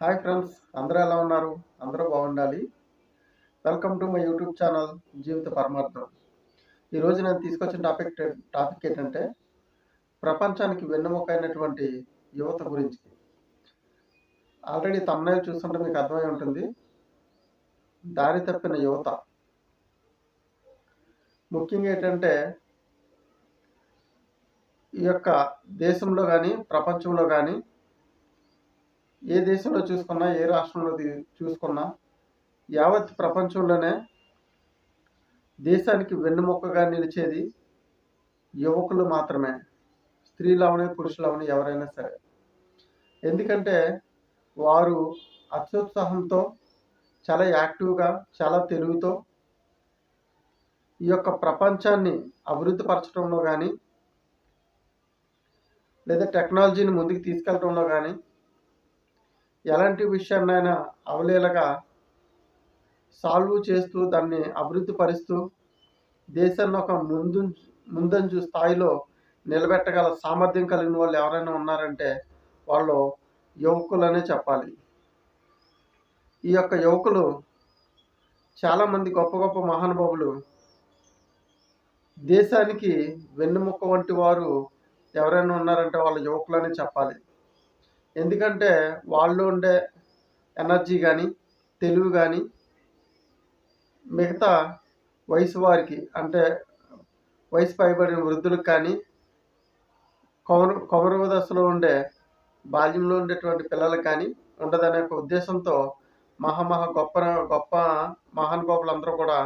Hi friends అందరూ ఎలా ఉన్నారు? అందరూ బాగుండాలి. Welcome to my YouTube channel జీవిత పరమార్థం ఈరోజు నేను తీసుకొచ్చిన టాపిక్ టాపిక్ ఏంటంటే ప్రపంచానికి వెన్నెముక అయినటువంటి యువత గురించి. ఆల్రెడీ తమ్ముళ్ళు చూస్తుంటే మీకు అర్థమై ఉంటుంది. దారి తప్పిన యువత. ముఖ్యంగా ఏంటంటే ఈ యొక్క దేశంలో కానీ ప్రపంచంలో కానీ ఏ దేశంలో చూసుకున్నా ఏ రాష్ట్రంలో చూసుకున్నా యావత్ ప్రపంచంలోనే దేశానికి వెన్నుముక్కగా నిలిచేది యువకులు మాత్రమే. స్త్రీలు పురుషులవని ఎవరైనా సరే. ఎందుకంటే వారు అత్యుత్సాహంతో చాలా యాక్టివ్గా చాలా తెలుగుతో ఈ యొక్క ప్రపంచాన్ని అభివృద్ధి పరచడంలో కానీ లేదా టెక్నాలజీని ముందుకు తీసుకెళ్ళడంలో కానీ ఎలాంటి విషయాన్నైనా అవలేలగా సాల్వ్ చేస్తూ దాన్ని అభివృద్ధి పరుస్తూ దేశాన్ని ఒక ముందు ముందంజు స్థాయిలో నిలబెట్టగల సామర్థ్యం కలిగిన వాళ్ళు ఎవరైనా ఉన్నారంటే వాళ్ళు యువకులనే చెప్పాలి. ఈ యొక్క యువకులు చాలామంది గొప్ప గొప్ప మహానుభావులు. దేశానికి వెన్నుముక్క వంటి వారు ఎవరైనా ఉన్నారంటే వాళ్ళ యువకులనే చెప్పాలి. ఎందుకంటే వాళ్ళు ఉండే ఎనర్జీ కానీ తెలివి కానీ మిగతా వయసు వారికి అంటే వయసు పైబడిన వృద్ధులకు కానీ కౌర కౌరవ దశలో ఉండే బాల్యంలో ఉండేటువంటి పిల్లలకు కానీ ఉండదనే ఒక ఉద్దేశంతో మహామహా గొప్ప గొప్ప మహానుభావులందరూ కూడా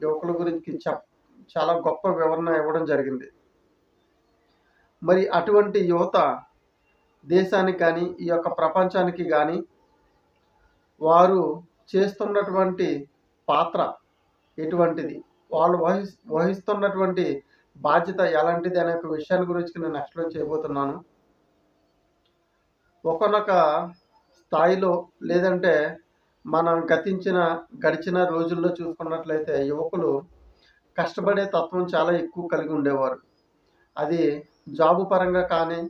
యువకుల గురించి చెప్ చాలా గొప్ప వివరణ ఇవ్వడం జరిగింది. మరి అటువంటి యువత దేశానికి కానీ ఈ యొక్క ప్రపంచానికి కానీ వారు చేస్తున్నటువంటి పాత్ర ఎటువంటిది? వాళ్ళు వహి వహిస్తున్నటువంటి బాధ్యత ఎలాంటిది అనే ఒక విషయాన్ని గురించి నేను ఎక్స్ప్లెయిన్ చేయబోతున్నాను. ఒకనొక స్థాయిలో లేదంటే మనం గతించిన గడిచిన రోజుల్లో చూసుకున్నట్లయితే యువకులు కష్టపడే తత్వం చాలా ఎక్కువ కలిగి ఉండేవారు. అది జాబు పరంగా కానీ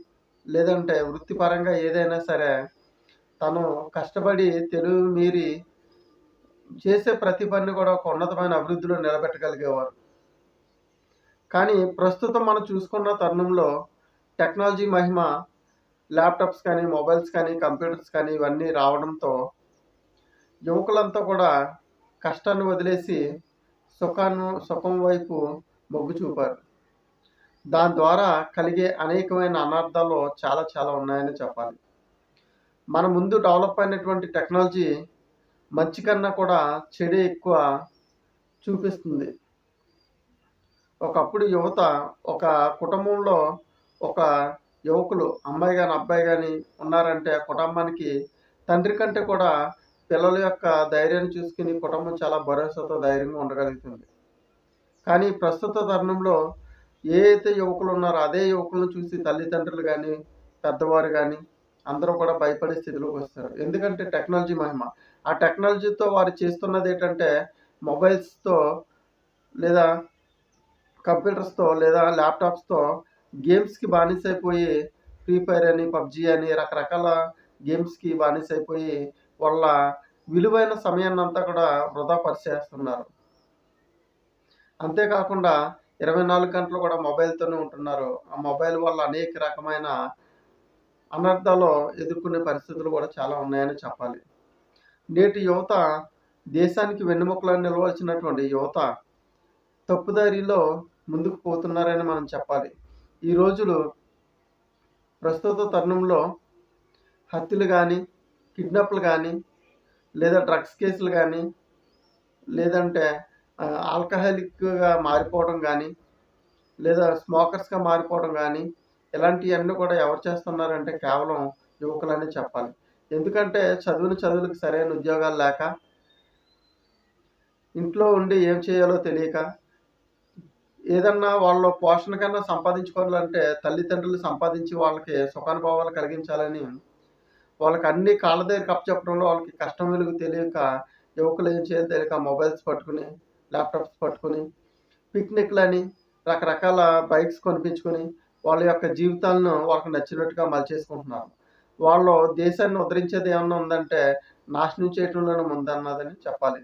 లేదంటే వృత్తిపరంగా ఏదైనా సరే తను కష్టపడి తెలుగు మీరి చేసే ప్రతి పని కూడా ఒక ఉన్నతమైన అభివృద్ధిలో నిలబెట్టగలిగేవారు. కానీ ప్రస్తుతం మనం చూసుకున్న తరుణంలో టెక్నాలజీ మహిమ ల్యాప్టాప్స్ కానీ మొబైల్స్ కానీ కంప్యూటర్స్ కానీ ఇవన్నీ రావడంతో యువకులంతా కూడా కష్టాన్ని వదిలేసి సుఖాన్ని సుఖం వైపు మొగ్గు చూపారు. దాని ద్వారా కలిగే అనేకమైన అనర్థాలు చాలా చాలా ఉన్నాయని చెప్పాలి. మన ముందు డెవలప్ అయినటువంటి టెక్నాలజీ మంచి కన్నా కూడా చెడు ఎక్కువ చూపిస్తుంది. ఒకప్పుడు యువత ఒక కుటుంబంలో ఒక యువకులు అమ్మాయి కానీ అబ్బాయి కానీ ఉన్నారంటే ఆ కుటుంబానికి తండ్రి కంటే కూడా పిల్లల యొక్క ధైర్యాన్ని చూసుకుని కుటుంబం చాలా భరోసాతో ధైర్యంగా ఉండగలుగుతుంది. కానీ ప్రస్తుత తరుణంలో ఏ అయితే యువకులు ఉన్నారో అదే యువకులను చూసి తల్లిదండ్రులు కానీ పెద్దవారు కానీ అందరూ కూడా భయపడే స్థితిలోకి వస్తారు. ఎందుకంటే టెక్నాలజీ మహిమ. ఆ టెక్నాలజీతో వారు చేస్తున్నది ఏంటంటే మొబైల్స్తో లేదా కంప్యూటర్స్తో లేదా ల్యాప్టాప్స్తో గేమ్స్కి బానిసైపోయి ఫ్రీ ఫైర్ అని పబ్జి అని రకరకాల గేమ్స్కి బానిసైపోయి వాళ్ళ విలువైన సమయాన్ని అంతా కూడా వృధా పరిచేస్తున్నారు. అంతేకాకుండా ఇరవై నాలుగు గంటలు కూడా మొబైల్తోనే ఉంటున్నారు. ఆ మొబైల్ వల్ల అనేక రకమైన అనర్థాలు ఎదుర్కొనే పరిస్థితులు కూడా చాలా ఉన్నాయని చెప్పాలి. నేటి యువత దేశానికి వెన్నుముకలను నిలవలసినటువంటి యువత తప్పుదారిలో ముందుకు పోతున్నారని మనం చెప్పాలి. ఈ రోజులు ప్రస్తుత తరుణంలో హత్యలు కానీ కిడ్నాప్లు కానీ లేదా డ్రగ్స్ కేసులు కానీ లేదంటే ఆల్కహాలిక్గా మారిపోవడం కానీ లేదా స్మోకర్స్గా మారిపోవడం కానీ ఇలాంటివన్నీ కూడా ఎవరు చేస్తున్నారంటే కేవలం యువకులనే చెప్పాలి. ఎందుకంటే చదువుని చదువులకు సరైన ఉద్యోగాలు లేక ఇంట్లో ఉండి ఏం చేయాలో తెలియక ఏదన్నా వాళ్ళ పోషణ కన్నా సంపాదించుకోవాలంటే తల్లిదండ్రులు సంపాదించి వాళ్ళకి సుఖానుభవాలు కలిగించాలని వాళ్ళకి అన్ని కాళ్ళ దగ్గర కప్ చెప్పడంలో వాళ్ళకి కష్టం వెలుగు తెలియక యువకులు ఏం చేయాలో తెలియక మొబైల్స్ పట్టుకుని ల్యాప్టాప్స్ పట్టుకుని పిక్నిక్లని రకరకాల బైక్స్ కొనిపించుకొని వాళ్ళ యొక్క జీవితాలను వాళ్ళకి నచ్చినట్టుగా మలచేసుకుంటున్నారు. వాళ్ళు దేశాన్ని ఉద్ధరించేది ఏమన్నా ఉందంటే నాశనం చేయటంలోనే ముందన్నదని చెప్పాలి.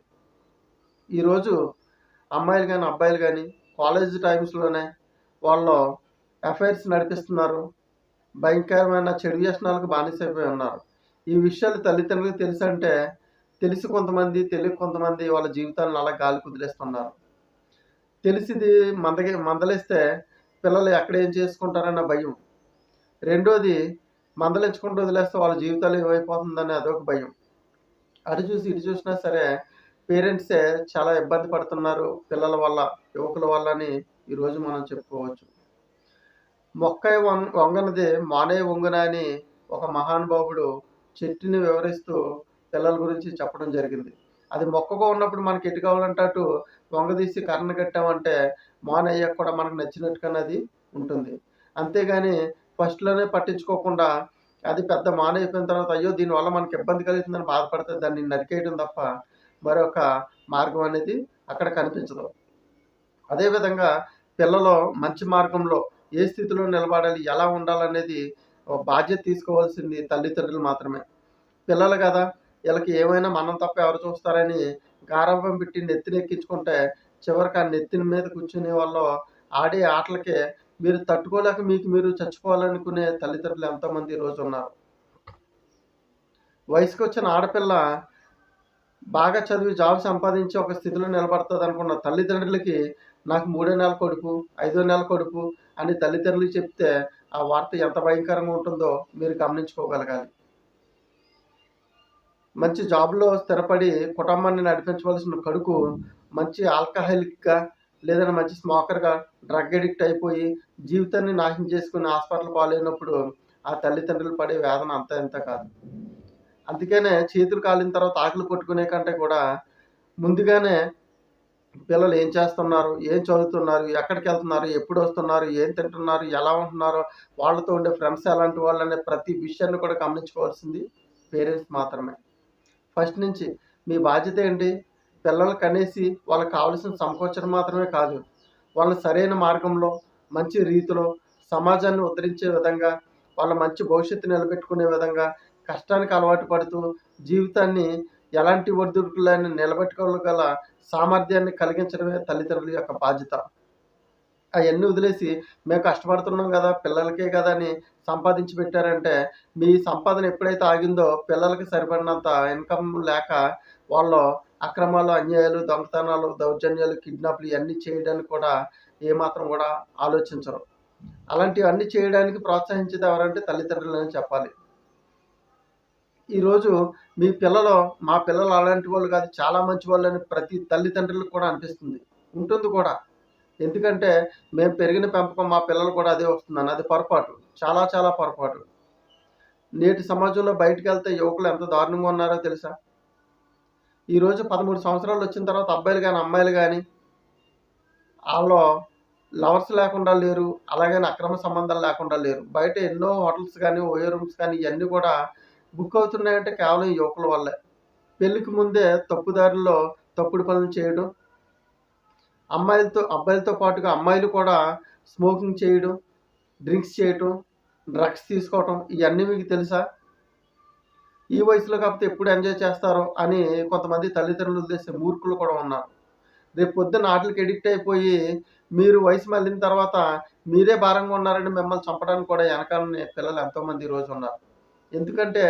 ఈరోజు అమ్మాయిలు కానీ అబ్బాయిలు కానీ కాలేజ్ టైమ్స్లోనే వాళ్ళు అఫైర్స్ నడిపిస్తున్నారు. భయంకరమైన చెడు వ్యసనాలకు బానిసైపోయి ఉన్నారు. ఈ విషయాలు తల్లిదండ్రులకు తెలుసు అంటే తెలిసి కొంతమంది తెలియక కొంతమంది వాళ్ళ జీవితాలను అలా గాలి కుదిలేస్తున్నారు. తెలిసిది మందగే మందలిస్తే పిల్లలు ఎక్కడ ఏం చేసుకుంటారన్న భయం. రెండోది మందలించుకుంటూ వదిలేస్తే వాళ్ళ జీవితాలు ఏమైపోతుందని అదొక భయం. అటు చూసి ఇటు చూసినా సరే పేరెంట్సే చాలా ఇబ్బంది పడుతున్నారు పిల్లల వల్ల యువకుల వల్ల అని ఈరోజు మనం చెప్పుకోవచ్చు. మొక్క వం- వంగనది మానే వంగున అని ఒక మహానుభావుడు చెట్టుని వివరిస్తూ పిల్లల గురించి చెప్పడం జరిగింది. అది మొక్కగా ఉన్నప్పుడు మనకి ఎటు కావాలంటే అటు వంగదీసి కర్ణ కట్టామంటే మానయ్యకు అయ్యాక కూడా మనకు నచ్చినట్టుగానే అది ఉంటుంది. అంతేగాని ఫస్ట్లోనే పట్టించుకోకుండా అది పెద్ద మాన అయిపోయిన తర్వాత అయ్యో దీనివల్ల మనకి ఇబ్బంది కలుగుతుందని బాధపడితే దాన్ని నరికేయడం తప్ప మరొక మార్గం అనేది అక్కడ కనిపించదు. అదేవిధంగా పిల్లలు మంచి మార్గంలో ఏ స్థితిలో నిలబడాలి ఎలా ఉండాలనేది బాధ్యత తీసుకోవాల్సింది తల్లిదండ్రులు మాత్రమే. పిల్లలు కదా వీళ్ళకి ఏమైనా మనం తప్ప ఎవరు చూస్తారని గారభం పెట్టి నెత్తిని ఎక్కించుకుంటే చివరికి ఆ నెత్తిన మీద కూర్చునే వాళ్ళు ఆడే ఆటలకే మీరు తట్టుకోలేక మీకు మీరు చచ్చిపోవాలనుకునే తల్లిదండ్రులు ఎంతోమంది ఈ రోజు ఉన్నారు. వయసుకు వచ్చిన ఆడపిల్ల బాగా చదివి జాబ్ సంపాదించి ఒక స్థితిలో నిలబడుతుంది అనుకున్న తల్లిదండ్రులకి నాకు మూడో నెల కొడుకు ఐదో నెల కొడుకు అని తల్లిదండ్రులు చెప్తే ఆ వార్త ఎంత భయంకరంగా ఉంటుందో మీరు గమనించుకోగలగాలి. మంచి జాబ్లో స్థిరపడి కుటుంబాన్ని నడిపించవలసిన కొడుకు మంచి ఆల్కహాలిక్గా లేదంటే మంచి స్మోకర్గా డ్రగ్ అడిక్ట్ అయిపోయి జీవితాన్ని నాశనం చేసుకుని హాస్పిటల్ పాలైనప్పుడు ఆ తల్లిదండ్రులు పడే వేదన అంత ఎంత కాదు. అందుకనే చేతులు కాలిన తర్వాత ఆకులు కొట్టుకునే కంటే కూడా ముందుగానే పిల్లలు ఏం చేస్తున్నారు ఏం చదువుతున్నారు ఎక్కడికి వెళ్తున్నారు ఎప్పుడు వస్తున్నారు ఏం తింటున్నారు ఎలా ఉంటున్నారు వాళ్ళతో ఉండే ఫ్రెండ్స్ ఎలాంటి వాళ్ళు అనే ప్రతి విషయాన్ని కూడా గమనించుకోవాల్సింది పేరెంట్స్ మాత్రమే. ఫస్ట్ నుంచి మీ బాధ్యత ఏంటి? పిల్లలు కనేసి వాళ్ళకి కావాల్సిన సమకూర్చడం మాత్రమే కాదు. వాళ్ళని సరైన మార్గంలో మంచి రీతిలో సమాజాన్ని ఉద్ధరించే విధంగా వాళ్ళ మంచి భవిష్యత్తు నిలబెట్టుకునే విధంగా కష్టానికి అలవాటు పడుతూ జీవితాన్ని ఎలాంటి ఒడిదుడుకులను నిలబెట్టుకోగల సామర్థ్యాన్ని కలిగించడమే తల్లిదండ్రుల యొక్క బాధ్యత. అవన్నీ వదిలేసి మేము కష్టపడుతున్నాం కదా పిల్లలకే కదా అని సంపాదించి పెట్టారంటే మీ సంపాదన ఎప్పుడైతే ఆగిందో పిల్లలకి సరిపడినంత ఇన్కమ్ లేక వాళ్ళు అక్రమాలు అన్యాయాలు దొంగతనాలు దౌర్జన్యాలు కిడ్నాప్లు ఇవన్నీ చేయడానికి కూడా ఏమాత్రం కూడా ఆలోచించరు. అలాంటివన్నీ చేయడానికి ప్రోత్సహించేది ఎవరంటే తల్లిదండ్రులు అని చెప్పాలి. ఈరోజు మీ పిల్లలు మా పిల్లలు అలాంటి వాళ్ళు కాదు చాలా మంచి వాళ్ళు అని ప్రతి తల్లిదండ్రులకు కూడా అనిపిస్తుంది. ఉంటుంది కూడా. ఎందుకంటే మేము పెరిగిన పెంపకం మా పిల్లలు కూడా అదే వస్తుందని అది పొరపాటు. చాలా చాలా పొరపాటు. నేటి సమాజంలో బయటకు వెళ్తే యువకులు ఎంత దారుణంగా ఉన్నారో తెలుసా? ఈరోజు పదమూడు సంవత్సరాలు వచ్చిన తర్వాత అబ్బాయిలు కానీ అమ్మాయిలు కానీ వాళ్ళు లవర్స్ లేకుండా లేరు అలాగని అక్రమ సంబంధాలు లేకుండా లేరు. బయట ఎన్నో హోటల్స్ కానీ ఓయో రూమ్స్ కానీ ఇవన్నీ కూడా బుక్ అవుతున్నాయంటే కేవలం యువకుల వల్లే. పెళ్ళికి ముందే తప్పుదారిలో తప్పుడు పనులు చేయడం అమ్మాయిలతో అబ్బాయిలతో పాటుగా అమ్మాయిలు కూడా స్మోకింగ్ చేయడం డ్రింక్స్ చేయటం డ్రగ్స్ తీసుకోవటం ఇవన్నీ మీకు తెలుసా? ఈ వయసులో కాకపోతే ఎప్పుడు ఎంజాయ్ చేస్తారో అని కొంతమంది తల్లిదండ్రులు ఉద్దేశించే మూర్ఖులు కూడా ఉన్నారు. రేపు పొద్దున్న ఆటలకి ఎడిక్ట్ అయిపోయి మీరు వయసు మళ్ళిన తర్వాత మీరే భారంగా ఉన్నారని మిమ్మల్ని చంపడానికి కూడా వెనకాలని పిల్లలు ఎంతోమంది ఈ రోజు ఉన్నారు. ఎందుకంటే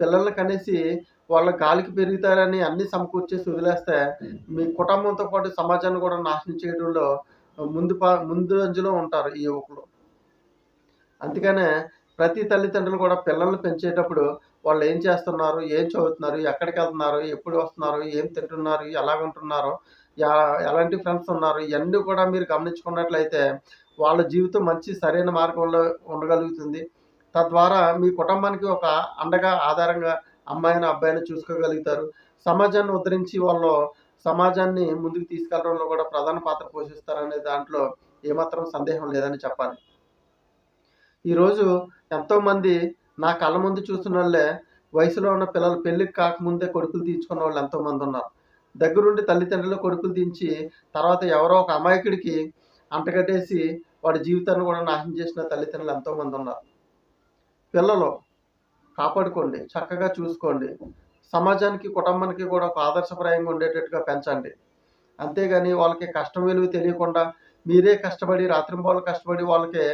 పిల్లల్ని కనేసి వాళ్ళ గాలికి పెరుగుతారని అన్ని సమకూర్చేసి వదిలేస్తే మీ కుటుంబంతో పాటు సమాజాన్ని కూడా నాశనం చేయడంలో ముందు పా ముందు అంజులో ఉంటారు ఈ యువకులు. అందుకనే ప్రతి తల్లిదండ్రులు కూడా పిల్లల్ని పెంచేటప్పుడు వాళ్ళు ఏం చేస్తున్నారు ఏం చదువుతున్నారు ఎక్కడికి వెళ్తున్నారు ఎప్పుడు వస్తున్నారు ఏం తింటున్నారు ఎలా ఉంటున్నారు ఎలాంటి ఫ్రెండ్స్ ఉన్నారు ఇవన్నీ కూడా మీరు గమనించుకున్నట్లయితే వాళ్ళ జీవితం మంచి సరైన మార్గంలో ఉండగలుగుతుంది. తద్వారా మీ కుటుంబానికి ఒక అండగా ఆధారంగా అమ్మాయిని అబ్బాయిని చూసుకోగలుగుతారు. సమాజాన్ని ఉద్ధరించి వాళ్ళు సమాజాన్ని ముందుకు తీసుకెళ్ళడంలో కూడా ప్రధాన పాత్ర పోషిస్తారనే దాంట్లో ఏమాత్రం సందేహం లేదని చెప్పాలి. ఈరోజు ఎంతోమంది నా కళ్ళ ముందు చూస్తున్న వాళ్ళే వయసులో ఉన్న పిల్లలు పెళ్ళికి కాకముందే కొడుకులు తీర్చుకున్న వాళ్ళు ఎంతోమంది ఉన్నారు. దగ్గరుండి తల్లిదండ్రులు కొడుకులు దించి తర్వాత ఎవరో ఒక అమాయకుడికి అంటగట్టేసి వాడి జీవితాన్ని కూడా నాశనం చేసిన తల్లిదండ్రులు ఎంతోమంది ఉన్నారు. పిల్లలు కాపాడుకోండి చక్కగా చూసుకోండి. సమాజానికి కుటుంబానికి కూడా ఒక ఆదర్శప్రాయంగా ఉండేటట్టుగా పెంచండి. అంతేగాని వాళ్ళకి కష్టం విలువ తెలియకుండా మీరే కష్టపడి రాత్రింబోలు కష్టపడి వాళ్ళకి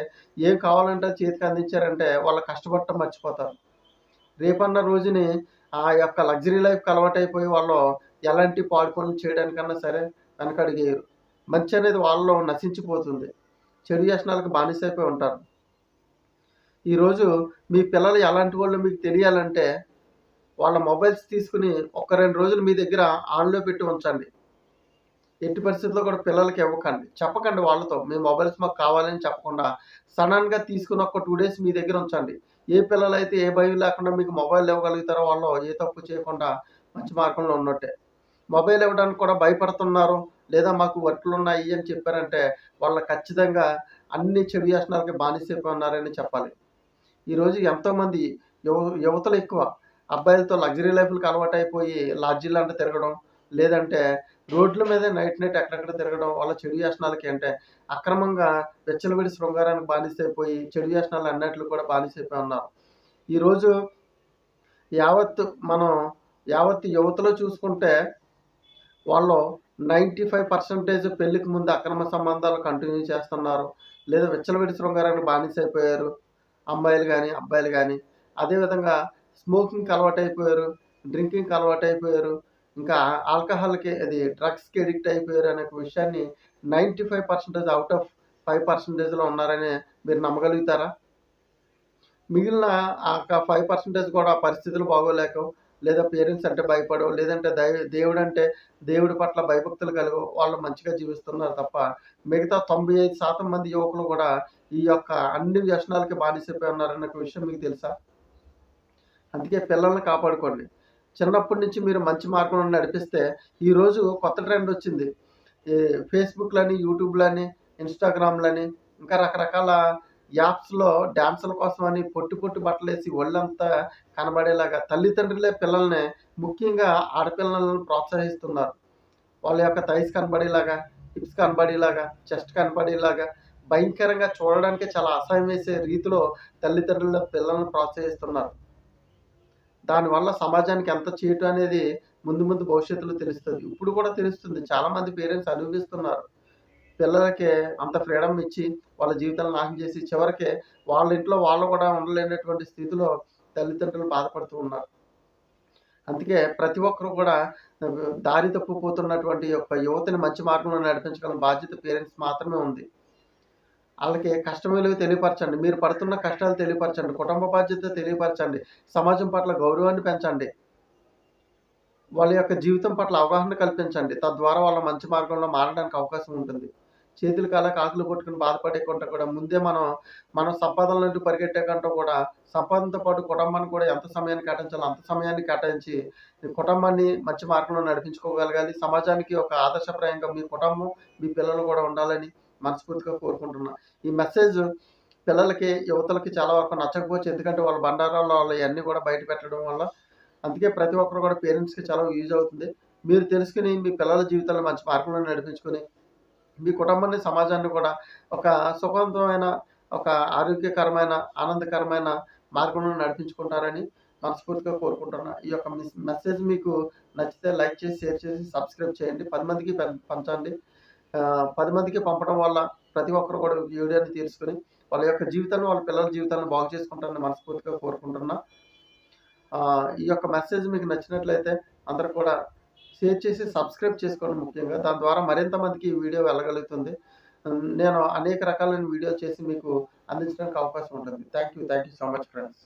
ఏం కావాలంటే చేతికి అందించారంటే వాళ్ళ కష్టపడటం మర్చిపోతారు. రేపన్న రోజుని ఆ యొక్క లగ్జరీ లైఫ్కి అలవాటైపోయి వాళ్ళు ఎలాంటి పాడు పనులు చేయడానికన్నా సరే వెనకడిగేయరు మంచి అనేది వాళ్ళలో నశించిపోతుంది. చెడు వ్యసనాలకు బానిసైపోయి ఉంటారు. ఈరోజు మీ పిల్లలు ఎలాంటి వాళ్ళు మీకు తెలియాలంటే వాళ్ళ మొబైల్స్ తీసుకుని ఒక రెండు రోజులు మీ దగ్గర ఆన్లో పెట్టి ఉంచండి. ఎట్టి పరిస్థితుల్లో కూడా పిల్లలకి ఇవ్వకండి. చెప్పకండి వాళ్ళతో మీ మొబైల్స్ మాకు కావాలని చెప్పకుండా సడన్గా తీసుకుని ఒక టూ డేస్ మీ దగ్గర ఉంచండి. ఏ పిల్లలైతే ఏ భయం లేకుండా మీకు మొబైల్ ఇవ్వగలుగుతారో వాళ్ళు ఏ తప్పు చేయకుండా మంచి మార్గంలో ఉన్నట్టే. మొబైల్ ఇవ్వడానికి కూడా భయపడుతున్నారు. లేదా మాకు వర్క్లు ఉన్నాయి అని చెప్పారంటే వాళ్ళ ఖచ్చితంగా అన్ని చెడు వ్యసనాలకి బానిసైపోయి ఉన్నారని చెప్పాలి. ఈరోజు ఎంతోమంది యువ యువతలు ఎక్కువ అబ్బాయిలతో లగ్జరీ లైఫ్లకు అలవాటు అయిపోయి లాడ్జీలంటే తిరగడం లేదంటే రోడ్ల మీద నైట్ నైట్ ఎక్కడెక్కడ తిరగడం వాళ్ళ చెడు వ్యసనాలకి అంటే అక్రమంగా వెచ్చలవిడి శృంగారానికి బానిసైపోయి చెడు వ్యసనాలు అన్నిట్లు కూడా బానిసైపోయి ఉన్నారు. ఈరోజు యావత్ మనం యావత్ యువతలో చూసుకుంటే వాళ్ళు నైంటీ ఫైవ్ పర్సెంటేజ్ పెళ్ళికి ముందు అక్రమ సంబంధాలు కంటిన్యూ చేస్తున్నారు. లేదా విచ్చలవిడి శృంగారానికి బానిసైపోయారు. అమ్మాయిలు కానీ అబ్బాయిలు కానీ అదేవిధంగా స్మోకింగ్కి అలవాటు అయిపోయారు డ్రింకింగ్కి అలవాటు అయిపోయారు ఇంకా ఆల్కహాల్కి అది డ్రగ్స్కి ఎడిక్ట్ అయిపోయారు అనే విషయాన్ని ninety five percentage out of five పర్సెంటేజ్లో ఉన్నారని మీరు నమ్మగలుగుతారా? మిగిలిన ఆ ఫైవ్ పర్సెంటేజ్ కూడా పరిస్థితులు బాగోలేక లేదా పేరెంట్స్ అంటే భయపడవు లేదంటే దై దేవుడు అంటే దేవుడి పట్ల భయభక్తులు కలిగి వాళ్ళు మంచిగా జీవిస్తున్నారు తప్ప మిగతా తొంభై ఐదు శాతం మంది యువకులు కూడా ఈ యొక్క అన్ని వ్యసనాలకి బానిసైపోయి ఉన్నారన్న విషయం మీకు తెలుసా? అందుకే పిల్లల్ని కాపాడుకోండి. చిన్నప్పటి నుంచి మీరు మంచి మార్గంలో నడిపిస్తే ఈరోజు కొత్త ట్రెండ్ వచ్చింది. ఈ ఫేస్బుక్లని యూట్యూబ్లని ఇన్స్టాగ్రామ్లని ఇంకా రకరకాల యాప్స్లో డ్యాన్సుల కోసమని పొట్టి పొట్టి బట్టలు వేసి ఒళ్ళంతా కనబడేలాగా తల్లిదండ్రులే పిల్లల్ని ముఖ్యంగా ఆడపిల్లలను ప్రోత్సహిస్తున్నారు. వాళ్ళ యొక్క థైస్ కనబడేలాగా హిప్స్ కనబడేలాగా చెస్ట్ కనబడేలాగా భయంకరంగా చూడడానికి చాలా అసహ్యం వేసే రీతిలో తల్లిదండ్రుల పిల్లలను ప్రోత్సహిస్తున్నారు. దానివల్ల సమాజానికి ఎంత చేయటం అనేది ముందు ముందు భవిష్యత్తులో తెలుస్తుంది. ఇప్పుడు కూడా తెలుస్తుంది. చాలామంది పేరెంట్స్ అనుభవిస్తున్నారు. పిల్లలకి అంత ఫ్రీడమ్ ఇచ్చి వాళ్ళ జీవితాలను నాశనం చేసి చివరికి వాళ్ళ ఇంట్లో వాళ్ళు కూడా ఉండలేనటువంటి స్థితిలో తల్లిదండ్రులు బాధపడుతూ ఉన్నారు. అందుకే ప్రతి ఒక్కరు కూడా దారి తప్పిపోతున్నటువంటి యొక్క యువతని మంచి మార్గంలో నడిపించగల బాధ్యత పేరెంట్స్ మాత్రమే ఉంది. వాళ్ళకి కష్టం విలువ తెలియపరచండి. మీరు పడుతున్న కష్టాలు తెలియపరచండి. కుటుంబ బాధ్యత తెలియపరచండి. సమాజం పట్ల గౌరవాన్ని పెంచండి. వాళ్ళ యొక్క జీవితం పట్ల అవగాహన కల్పించండి. తద్వారా వాళ్ళ మంచి మార్గంలో మారడానికి అవకాశం ఉంటుంది. చేతులు కాల కాకులు పట్టుకుని బాధపడేకుండా కూడా ముందే మనం మనం సంపాదన నుండి పరిగెట్టే కంటే కూడా సంపాదనతో పాటు కుటుంబాన్ని కూడా ఎంత సమయాన్ని కేటాయించాలో అంత సమయాన్ని కేటాయించి కుటుంబాన్ని మంచి మార్గంలో నడిపించుకోగలగాలి. సమాజానికి ఒక ఆదర్శప్రాయంగా మీ కుటుంబం మీ పిల్లలు కూడా ఉండాలని మనస్ఫూర్తిగా కోరుకుంటున్నా. ఈ మెసేజ్ పిల్లలకి యువతలకి చాలా వరకు నచ్చకపోవచ్చు. ఎందుకంటే వాళ్ళ బండారాల్లో వాళ్ళు ఇవన్నీ కూడా బయట పెట్టడం వల్ల అందుకే ప్రతి ఒక్కరు కూడా పేరెంట్స్కి చాలా యూజ్ అవుతుంది. మీరు తెలుసుకుని మీ పిల్లల జీవితాలను మంచి మార్గంలో నడిపించుకొని మీ కుటుంబాన్ని సమాజాన్ని కూడా ఒక సుఖవంతమైన ఒక ఆరోగ్యకరమైన ఆనందకరమైన మార్గంలో నడిపించుకుంటారని మనస్ఫూర్తిగా కోరుకుంటున్నా. ఈ యొక్క మెసేజ్ మీకు నచ్చితే లైక్ చేసి షేర్ చేసి సబ్స్క్రైబ్ చేయండి. పది మందికి పంచండి. పది మందికి పంపడం వల్ల ప్రతి ఒక్కరు కూడా ఈ వీడియోని తీసుకుని వాళ్ళ యొక్క జీవితాన్ని వాళ్ళ పిల్లల జీవితాన్ని బాగు చేసుకుంటారని మనస్ఫూర్తిగా కోరుకుంటున్నా. ఈ యొక్క మెసేజ్ మీకు నచ్చినట్లయితే అందరూ కూడా షేర్ చేసి సబ్స్క్రైబ్ చేసుకోండి ముఖ్యంగా. దాని ద్వారా మరింత మందికి ఈ వీడియో వెళ్ళగలుగుతుంది. నేను అనేక రకాలైన వీడియో చేసి మీకు అందించడానికి అవకాశం ఉంటుంది. Thank you thank you so much friends